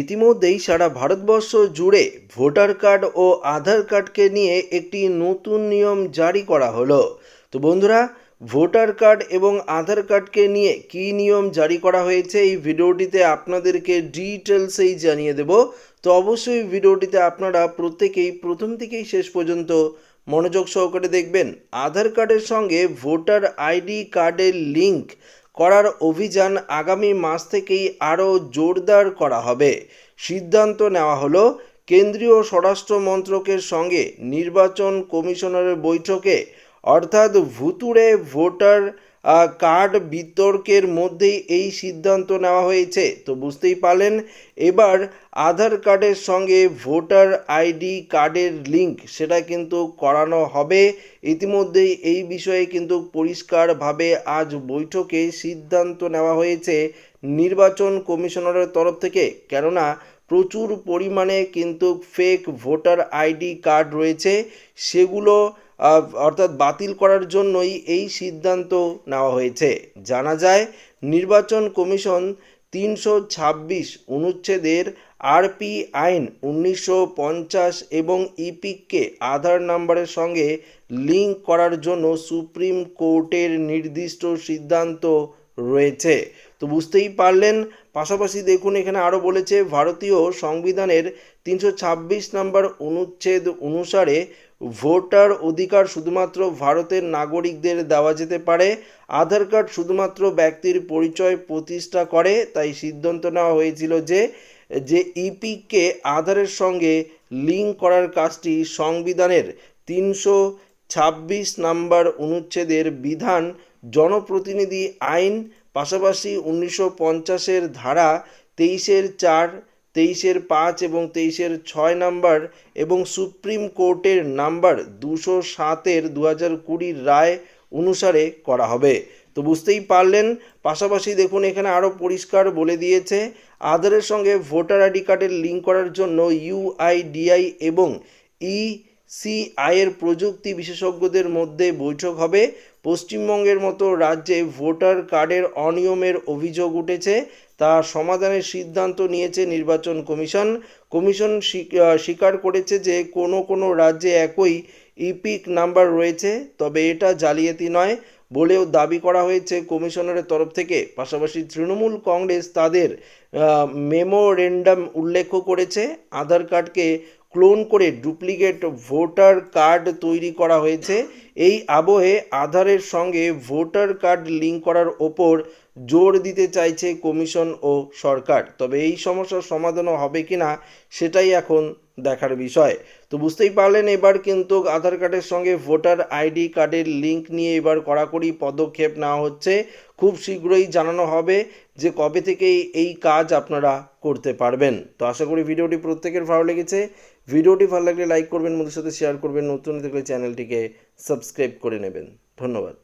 ইতিমধ্যেই সারা ভারতবর্ষ জুড়ে voter card ও আধার কার্ডকে নিয়ে একটি নতুন নিয়ম জারি করা হলো। তো বন্ধুরা, ভোটার কার্ড এবং আধার কার্ডকে নিয়ে কী নিয়ম জারি করা হয়েছে এই ভিডিওটিতে আপনাদেরকে ডিটেলসেই জানিয়ে দেব। তো অবশ্যই ভিডিওটিতে আপনারা প্রত্যেকেই প্রথম থেকেই শেষ পর্যন্ত মনোযোগ সহকারে দেখবেন। আধার কার্ডের সঙ্গে ভোটার আইডি কার্ডের লিঙ্ক করার অভিযান আগামী মাস থেকেই আরও জোরদার করা হবে। সিদ্ধান্ত নেওয়া হলো, কেন্দ্রীয় স্বরাষ্ট্র মন্ত্রকের সঙ্গে নির্বাচন কমিশনারের বৈঠকে, অর্থাৎ ভুতুড়ে ভোটার কার্ড বিতর্কের মধ্যেই এই সিদ্ধান্ত নেওয়া হয়েছে। তো বুঝতেই পারলেন, এবার আধার কার্ডের সঙ্গে ভোটার আইডি কার্ডের লিঙ্ক, সেটা কিন্তু করানো হবে। ইতিমধ্যেই এই বিষয়ে কিন্তু পরিষ্কারভাবে আজ বৈঠকে সিদ্ধান্ত নেওয়া হয়েছে নির্বাচন কমিশনারের তরফ থেকে। কেননা, প্রচুর পরিমাণে কিন্তু ফেক ভোটার আইডি কার্ড রয়েছে। সেগুলো অর্থাৎ বাতিল করার জন্যই এই সিদ্ধান্ত নেওয়া হয়েছে। জানা যায়, নির্বাচন কমিশন তিনশো ছাব্বিশ অনুচ্ছেদের আরপি আইন উনিশশো পঞ্চাশ এবং ইপিককে আধার নাম্বারের সঙ্গে লিঙ্ক করার জন্য সুপ্রিম কোর্টের নির্দিষ্ট সিদ্ধান্ত রয়েছে। তো বুঝতেই পারলেন, পাশাপাশি দেখুন এখানে আরও বলেছে, ভারতীয় সংবিধানের তিনশো ছাব্বিশ নম্বর অনুচ্ছেদ অনুসারে ভোটার অধিকার শুধুমাত্র ভারতের নাগরিকদের দেওয়া যেতে পারে। আধার কার্ড শুধুমাত্র ব্যক্তির পরিচয় প্রতিষ্ঠা করে। তাই সিদ্ধান্ত নেওয়া হয়েছিল যে যে ইপিকে আধারের সঙ্গে লিঙ্ক করার কাজটি সংবিধানের তিনশো ছাব্বিশ নাম্বার অনুচ্ছেদের বিধান, জনপ্রতিনিধি আইন পাশাপাশি উনিশশো পঞ্চাশের ধারা তেইশের চার তেইশের পাঁচ এবং তেইশের ছয় নাম্বার এবং সুপ্রিম কোর্টের নাম্বার দুশো সাতের দু হাজার কুড়ির রায় অনুসারে করা হবে। তো বুঝতেই পারলেন, পাশাপাশি দেখুন এখানে আরও পরিষ্কার বলে দিয়েছে, আধারের সঙ্গে ভোটার আইডি কার্ডের লিঙ্ক করার জন্য ইউআইডিআই এবং ই সিআইয়ের প্রযুক্তি বিশেষজ্ঞদের মধ্যে বৈঠক হবে। পশ্চিমবঙ্গের মতো রাজ্যে ভোটার কার্ডের অনিয়মের অভিযোগ উঠেছে, তা সমাধানের সিদ্ধান্ত নিয়েছে নির্বাচন কমিশন। কমিশন স্বীক- স্বীকার করেছে যে কোনো কোনো রাজ্যে একই ইপিক নাম্বার রয়েছে, তবে এটা জালিয়াতি নয় বলেও দাবি করা হয়েছে কমিশনারের তরফ থেকে। পাশাপাশি তৃণমূল কংগ্রেস তাদের মেমোরেন্ডাম উল্লেখ করেছে। আধার কার্ডকে ক্লোন করে ডুপ্লিকেট ভোটার কার্ড তৈরি করা হয়েছে। এই আবহে আধারের সঙ্গে ভোটার কার্ড লিঙ্ক করার ওপর জোর দিতে চাইছে কমিশন ও সরকার। তবে এই সমস্যার সমাধানও হবে কি না সেটাই এখন দেখার বিষয়। তো বুঝতেই পারলেন, এবার কিন্তু আধার কার্ডের সঙ্গে ভোটার আইডি কার্ডের লিঙ্ক নিয়ে এবার কড়াকড়ি পদক্ষেপ নেওয়া হচ্ছে। খুব শীঘ্রই জানানো হবে যে কবে থেকে এই কাজ আপনারা করতে পারবেন। তো আশা করি ভিডিওটি প্রত্যেকের ভালো লেগেছে। ভিডিওটি ভালো লাগলে লাইক করবেন বন্ধুর সাথে শেয়ার করবেন, নতুন দেখলে চ্যানেলটিকে সাবস্ক্রাইব করে নেবেন। ধন্যবাদ।